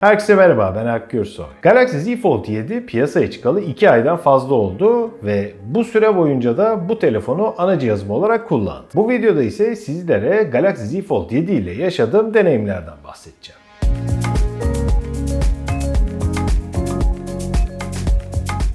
Herkese merhaba ben Erk Gürsoy. Galaxy Z Fold 7 piyasaya çıkalı 2 aydan fazla oldu ve bu süre boyunca da bu telefonu ana cihazım olarak kullandım. Bu videoda ise sizlere Galaxy Z Fold 7 ile yaşadığım deneyimlerden bahsedeceğim.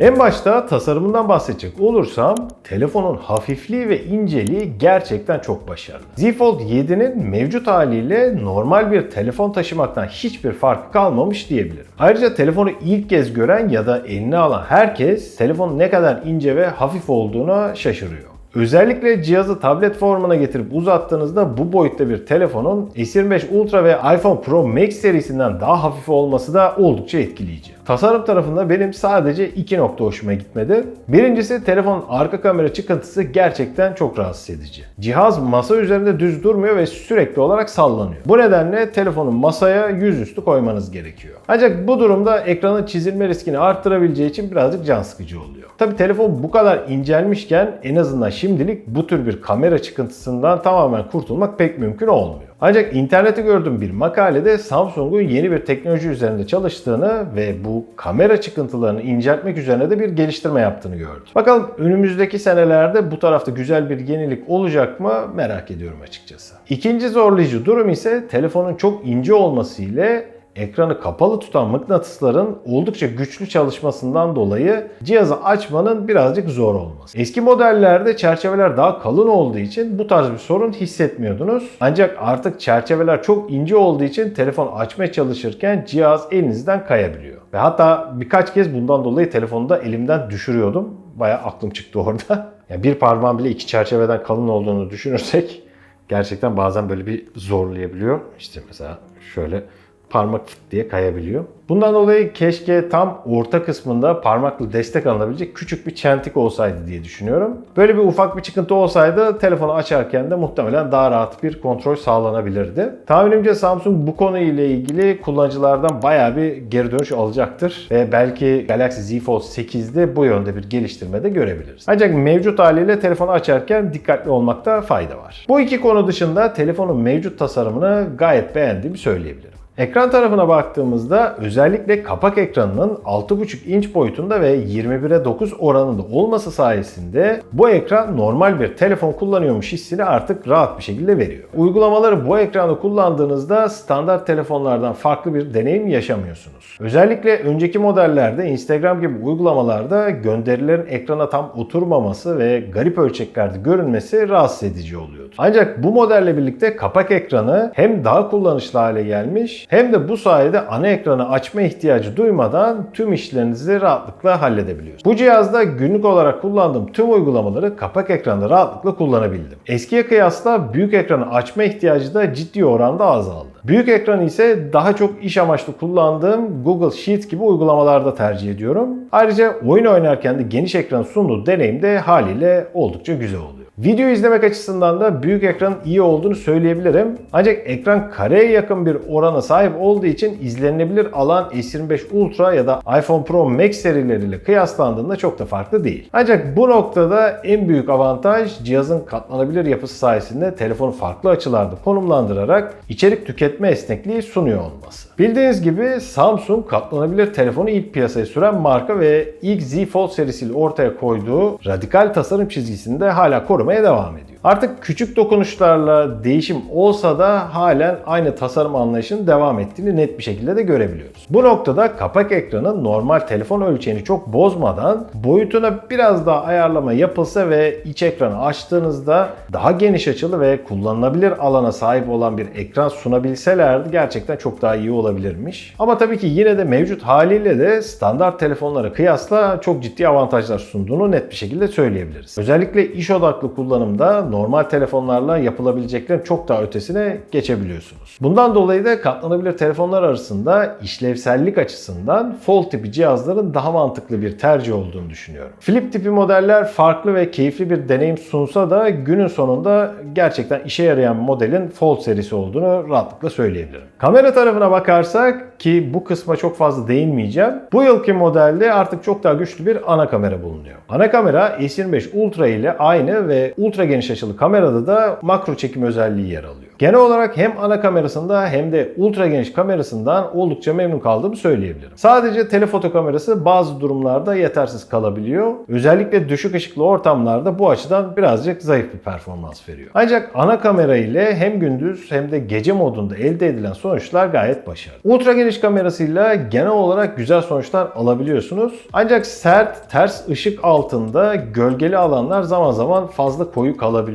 En başta tasarımından bahsedecek olursam telefonun hafifliği ve inceliği gerçekten çok başarılı. Z Fold 7'nin mevcut haliyle normal bir telefon taşımaktan hiçbir farkı kalmamış diyebilirim. Ayrıca telefonu ilk kez gören ya da eline alan herkes telefonun ne kadar ince ve hafif olduğuna şaşırıyor. Özellikle cihazı tablet formuna getirip uzattığınızda bu boyutta bir telefonun S25 Ultra ve iPhone Pro Max serisinden daha hafif olması da oldukça etkileyici. Tasarım tarafında benim sadece iki nokta hoşuma gitmedi. Birincisi telefonun arka kamera çıkıntısı gerçekten çok rahatsız edici. Cihaz masa üzerinde düz durmuyor ve sürekli olarak sallanıyor. Bu nedenle telefonu masaya yüzüstü koymanız gerekiyor. Ancak bu durumda ekranın çizilme riskini arttırabileceği için birazcık can sıkıcı oluyor. Tabi telefon bu kadar incelmişken en azından şimdilik bu tür bir kamera çıkıntısından tamamen kurtulmak pek mümkün olmuyor. Ancak internette gördüğüm bir makalede Samsung'un yeni bir teknoloji üzerinde çalıştığını ve bu kamera çıkıntılarını inceltmek üzerine de bir geliştirme yaptığını gördüm. Bakalım önümüzdeki senelerde bu tarafta güzel bir yenilik olacak mı merak ediyorum açıkçası. İkinci zorlayıcı durum ise telefonun çok ince olması ile ekranı kapalı tutan mıknatısların oldukça güçlü çalışmasından dolayı cihazı açmanın birazcık zor olması. Eski modellerde çerçeveler daha kalın olduğu için bu tarz bir sorun hissetmiyordunuz. Ancak artık çerçeveler çok ince olduğu için telefon açmaya çalışırken cihaz elinizden kayabiliyor. Ve hatta birkaç kez bundan dolayı telefonu da elimden düşürüyordum. Bayağı aklım çıktı orada. Yani bir parmağın bile iki çerçeveden kalın olduğunu düşünürsek gerçekten bazen böyle bir zorlayabiliyor. İşte mesela şöyle parmak fıt diye kayabiliyor. Bundan dolayı keşke tam orta kısmında parmakla destek alınabilecek küçük bir çentik olsaydı diye düşünüyorum. Böyle bir ufak bir çıkıntı olsaydı telefonu açarken de muhtemelen daha rahat bir kontrol sağlanabilirdi. Tahminimce Samsung bu konu ile ilgili kullanıcılardan bayağı bir geri dönüş alacaktır. Ve belki Galaxy Z Fold 8'de bu yönde bir geliştirme de görebiliriz. Ancak mevcut haliyle telefonu açarken dikkatli olmakta fayda var. Bu iki konu dışında telefonun mevcut tasarımını gayet beğendiğimi söyleyebilirim. Ekran tarafına baktığımızda özellikle kapak ekranının 6.5 inç boyutunda ve 21'e 9 oranında olması sayesinde bu ekran normal bir telefon kullanıyormuş hissini artık rahat bir şekilde veriyor. Uygulamaları bu ekranda kullandığınızda standart telefonlardan farklı bir deneyim yaşamıyorsunuz. Özellikle önceki modellerde Instagram gibi uygulamalarda gönderilerin ekrana tam oturmaması ve garip ölçeklerde görünmesi rahatsız edici oluyordu. Ancak bu modelle birlikte kapak ekranı hem daha kullanışlı hale gelmiş hem de bu sayede ana ekranı açma ihtiyacı duymadan tüm işlerinizi rahatlıkla halledebiliyorsunuz. Bu cihazda günlük olarak kullandığım tüm uygulamaları kapak ekranda rahatlıkla kullanabildim. Eskiye kıyasla büyük ekranı açma ihtiyacı da ciddi oranda azaldı. Büyük ekranı ise daha çok iş amaçlı kullandığım Google Sheets gibi uygulamalarda tercih ediyorum. Ayrıca oyun oynarken de geniş ekran sunduğu deneyim de haliyle oldukça güzel oluyor. Video izlemek açısından da büyük ekranın iyi olduğunu söyleyebilirim. Ancak ekran kareye yakın bir orana sahip olduğu için izlenebilir alan S25 Ultra ya da iPhone Pro Max serileriyle kıyaslandığında çok da farklı değil. Ancak bu noktada en büyük avantaj cihazın katlanabilir yapısı sayesinde telefonu farklı açılarda konumlandırarak içerik tüketme esnekliği sunuyor olması. Bildiğiniz gibi Samsung katlanabilir telefonu ilk piyasaya süren marka ve ilk Z Fold serisiyle ortaya koyduğu radikal tasarım çizgisinde hala korumaya devam ediyor. Artık küçük dokunuşlarla değişim olsa da halen aynı tasarım anlayışının devam ettiğini net bir şekilde de görebiliyoruz. Bu noktada kapak ekranı normal telefon ölçeğini çok bozmadan boyutuna biraz daha ayarlama yapılsa ve iç ekranı açtığınızda daha geniş açılı ve kullanılabilir alana sahip olan bir ekran sunabilselerdi gerçekten çok daha iyi olabilirmiş. Ama tabii ki yine de mevcut haliyle de standart telefonlara kıyasla çok ciddi avantajlar sunduğunu net bir şekilde söyleyebiliriz. Özellikle iş odaklı kullanımda normal telefonlarla yapılabileceklerin çok daha ötesine geçebiliyorsunuz. Bundan dolayı da katlanabilir telefonlar arasında işlevsellik açısından Fold tipi cihazların daha mantıklı bir tercih olduğunu düşünüyorum. Flip tipi modeller farklı ve keyifli bir deneyim sunsa da günün sonunda gerçekten işe yarayan modelin Fold serisi olduğunu rahatlıkla söyleyebilirim. Kamera tarafına bakarsak ki bu kısma çok fazla değinmeyeceğim. Bu yılki modelde artık çok daha güçlü bir ana kamera bulunuyor. Ana kamera S25 Ultra ile aynı ve ultra geniş açılı kamerada da makro çekim özelliği yer alıyor. Genel olarak hem ana kamerasında hem de ultra geniş kamerasından oldukça memnun kaldığımı söyleyebilirim. Sadece telefoto kamerası bazı durumlarda yetersiz kalabiliyor. Özellikle düşük ışıklı ortamlarda bu açıdan birazcık zayıf bir performans veriyor. Ancak ana kamera ile hem gündüz hem de gece modunda elde edilen sonuçlar gayet başarılı. Ultra geniş kamerasıyla genel olarak güzel sonuçlar alabiliyorsunuz. Ancak sert, ters ışık altında gölgeli alanlar zaman zaman fazla koyu kalabiliyor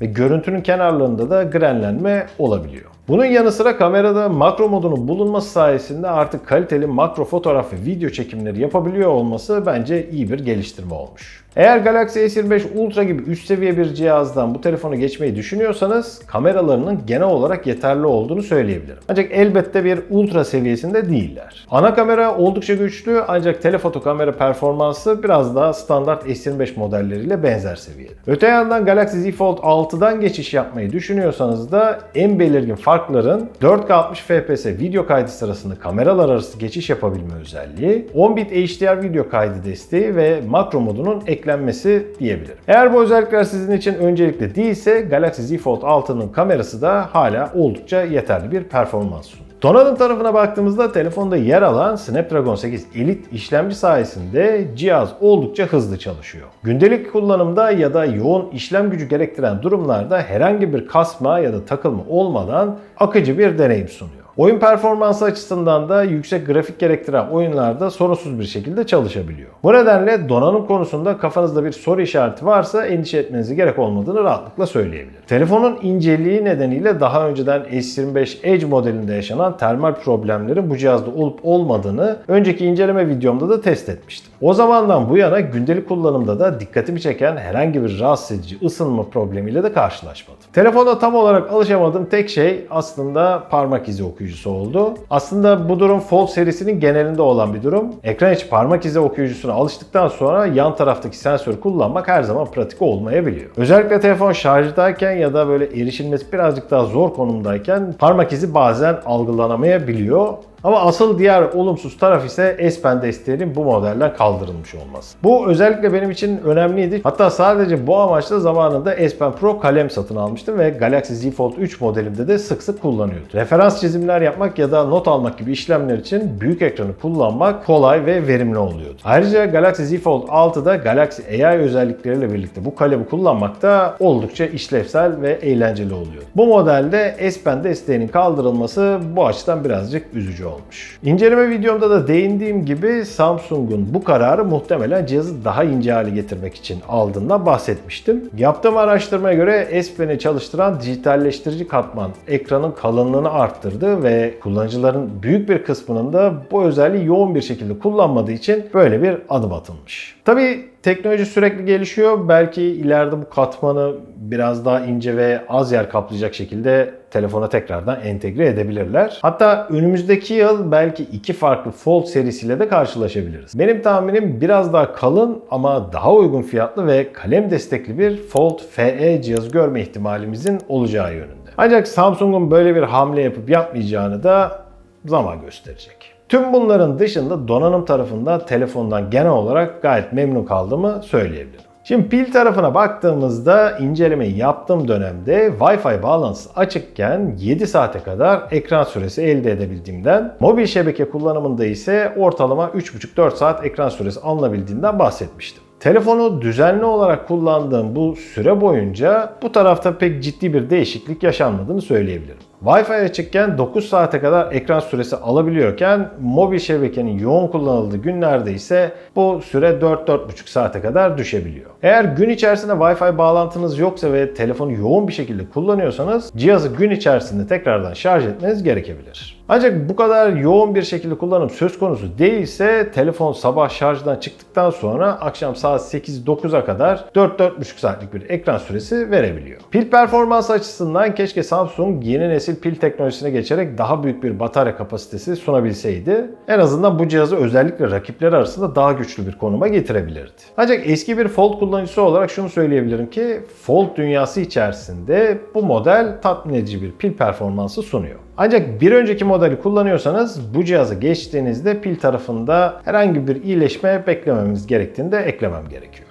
ve görüntünün kenarlarında da grenlenme olabiliyor. Bunun yanı sıra kamerada makro modunun bulunması sayesinde artık kaliteli makro fotoğraf ve video çekimleri yapabiliyor olması bence iyi bir geliştirme olmuş. Eğer Galaxy S25 Ultra gibi üst seviye bir cihazdan bu telefonu geçmeyi düşünüyorsanız kameralarının genel olarak yeterli olduğunu söyleyebilirim. Ancak elbette bir ultra seviyesinde değiller. Ana kamera oldukça güçlü ancak telefoto kamera performansı biraz daha standart S25 modelleriyle benzer seviyede. Öte yandan Galaxy Z Fold 6'dan geçiş yapmayı düşünüyorsanız da en belirgin farkların 4K 60 FPS video kaydı sırasında kameralar arası geçiş yapabilme özelliği, 10 bit HDR video kaydı desteği ve makro modunun eklenmesi diyebilirim. Eğer bu özellikler sizin için öncelikli değilse Galaxy Z Fold 6'nın kamerası da hala oldukça yeterli bir performans sunuyor. Donanım tarafına baktığımızda telefonda yer alan Snapdragon 8 Elite işlemci sayesinde cihaz oldukça hızlı çalışıyor. Gündelik kullanımda ya da yoğun işlem gücü gerektiren durumlarda herhangi bir kasma ya da takılma olmadan akıcı bir deneyim sunuyor. Oyun performansı açısından da yüksek grafik gerektiren oyunlarda sorunsuz bir şekilde çalışabiliyor. Bu nedenle donanım konusunda kafanızda bir soru işareti varsa endişe etmenize gerek olmadığını rahatlıkla söyleyebilirim. Telefonun inceliği nedeniyle daha önceden S25 Edge modelinde yaşanan termal problemlerin bu cihazda olup olmadığını önceki inceleme videomda da test etmiştim. O zamandan bu yana gündelik kullanımda da dikkatimi çeken herhangi bir rahatsız edici ısınma problemiyle de karşılaşmadım. Telefonda tam olarak alışamadığım tek şey aslında parmak izi okuyucusu oldu. Aslında bu durum Fold serisinin genelinde olan bir durum. Ekran içi parmak izi okuyucusuna alıştıktan sonra yan taraftaki sensörü kullanmak her zaman pratik olmayabiliyor. Özellikle telefon şarjdayken ya da böyle erişilmesi birazcık daha zor konumdayken parmak izi bazen algılanamayabiliyor. Ama asıl diğer olumsuz taraf ise S Pen desteğinin bu modelden kaldırılmış olması. Bu özellikle benim için önemliydi. Hatta sadece bu amaçla zamanında S Pen Pro kalem satın almıştım ve Galaxy Z Fold 3 modelimde de sık sık kullanıyordum. Referans çizimler yapmak ya da not almak gibi işlemler için büyük ekranı kullanmak kolay ve verimli oluyordu. Ayrıca Galaxy Z Fold 6'da Galaxy AI özellikleriyle birlikte bu kalemi kullanmak da oldukça işlevsel ve eğlenceli oluyor. Bu modelde S Pen desteğinin kaldırılması bu açıdan birazcık üzücü olmuş. İnceleme videomda da değindiğim gibi Samsung'un bu kararı muhtemelen cihazı daha ince hale getirmek için aldığından bahsetmiştim. Yaptığım araştırmaya göre S Pen'i çalıştıran dijitalleştirici katman ekranın kalınlığını arttırdı ve kullanıcıların büyük bir kısmının da bu özelliği yoğun bir şekilde kullanmadığı için böyle bir adım atılmış. Tabii Teknoloji sürekli gelişiyor. Belki ileride bu katmanı biraz daha ince ve az yer kaplayacak şekilde telefona tekrardan entegre edebilirler. Hatta önümüzdeki yıl belki iki farklı Fold serisiyle de karşılaşabiliriz. Benim tahminim biraz daha kalın ama daha uygun fiyatlı ve kalem destekli bir Fold FE cihaz görme ihtimalimizin olacağı yönünde. Ancak Samsung'un böyle bir hamle yapıp yapmayacağını da zaman gösterecek. Tüm bunların dışında donanım tarafında telefondan genel olarak gayet memnun kaldığımı söyleyebilirim. Şimdi pil tarafına baktığımızda incelemeyi yaptığım dönemde Wi-Fi bağlantısı açıkken 7 saate kadar ekran süresi elde edebildiğimden, mobil şebeke kullanımında ise ortalama 3,5-4 saat ekran süresi alınabildiğinden bahsetmiştim. Telefonu düzenli olarak kullandığım bu süre boyunca bu tarafta pek ciddi bir değişiklik yaşanmadığını söyleyebilirim. Wi-Fi açıkken 9 saate kadar ekran süresi alabiliyorken mobil şebekenin yoğun kullanıldığı günlerde ise bu süre 4-4,5 saate kadar düşebiliyor. Eğer gün içerisinde Wi-Fi bağlantınız yoksa ve telefonu yoğun bir şekilde kullanıyorsanız cihazı gün içerisinde tekrardan şarj etmeniz gerekebilir. Ancak bu kadar yoğun bir şekilde kullanım söz konusu değilse telefon sabah şarjdan çıktıktan sonra akşam saat 8-9'a kadar 4-4,5 saatlik bir ekran süresi verebiliyor. Pil performansı açısından keşke Samsung yeni nesil pil teknolojisine geçerek daha büyük bir batarya kapasitesi sunabilseydi. En azından bu cihazı özellikle rakipleri arasında daha güçlü bir konuma getirebilirdi. Ancak eski bir Fold kullanıcısı olarak şunu söyleyebilirim ki Fold dünyası içerisinde bu model tatmin edici bir pil performansı sunuyor. Ancak bir önceki modeli kullanıyorsanız bu cihazı geçtiğinizde pil tarafında herhangi bir iyileşme beklememiz gerektiğini de eklemem gerekiyor.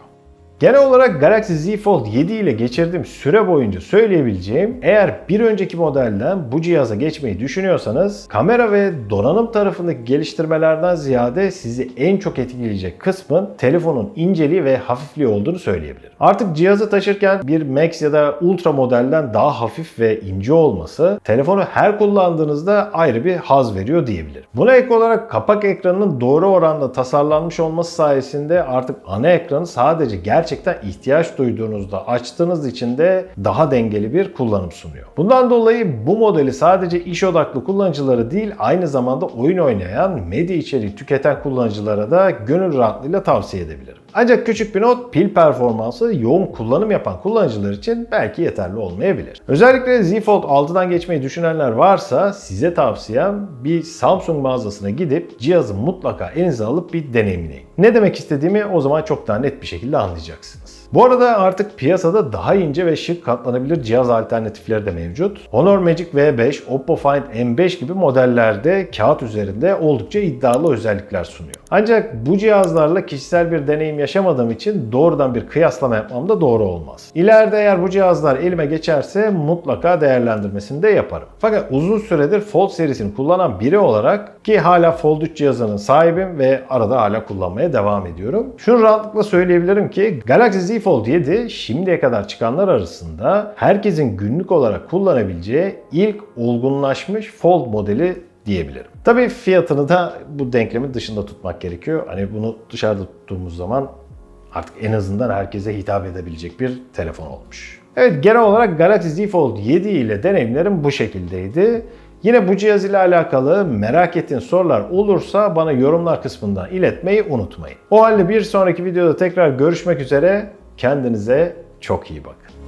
Genel olarak Galaxy Z Fold 7 ile geçirdiğim süre boyunca söyleyebileceğim eğer bir önceki modelden bu cihaza geçmeyi düşünüyorsanız kamera ve donanım tarafındaki geliştirmelerden ziyade sizi en çok etkileyecek kısmın telefonun inceliği ve hafifliği olduğunu söyleyebilirim. Artık cihazı taşırken bir Max ya da Ultra modelden daha hafif ve ince olması telefonu her kullandığınızda ayrı bir haz veriyor diyebilirim. Buna ek olarak kapak ekranının doğru oranda tasarlanmış olması sayesinde artık ana ekranı sadece gerçekten ihtiyaç duyduğunuzda açtığınız için de daha dengeli bir kullanım sunuyor. Bundan dolayı bu modeli sadece iş odaklı kullanıcıları değil aynı zamanda oyun oynayan, medya içeriği tüketen kullanıcılara da gönül rahatlığıyla tavsiye edebilirim. Ancak küçük bir not pil performansı yoğun kullanım yapan kullanıcılar için belki yeterli olmayabilir. Özellikle Z Fold 6'dan geçmeyi düşünenler varsa size tavsiyem bir Samsung mağazasına gidip cihazı mutlaka elinize alıp bir deneyimleyin. Ne demek istediğimi o zaman çok daha net bir şekilde anlayacaksınız. Bu arada artık piyasada daha ince ve şık katlanabilir cihaz alternatifleri de mevcut. Honor Magic V5, Oppo Find M5 gibi modellerde kağıt üzerinde oldukça iddialı özellikler sunuyor. Ancak bu cihazlarla kişisel bir deneyim yaşamadığım için doğrudan bir kıyaslama yapmam da doğru olmaz. İleride eğer bu cihazlar elime geçerse mutlaka değerlendirmesini de yaparım. Fakat uzun süredir Fold serisini kullanan biri olarak ki hala Fold 3 cihazının sahibim ve arada hala kullanmaya devam ediyorum. Şunu rahatlıkla söyleyebilirim ki Galaxy Z Fold 7 şimdiye kadar çıkanlar arasında herkesin günlük olarak kullanabileceği ilk olgunlaşmış Fold modeli diyebilirim. Tabii fiyatını da bu denklemin dışında tutmak gerekiyor. Hani bunu dışarıda tuttuğumuz zaman artık en azından herkese hitap edebilecek bir telefon olmuş. Evet genel olarak Galaxy Z Fold 7 ile deneyimlerim bu şekildeydi. Yine bu cihaz ile alakalı merak ettiğiniz sorular olursa bana yorumlar kısmından iletmeyi unutmayın. O halde bir sonraki videoda tekrar görüşmek üzere. Kendinize çok iyi bakın.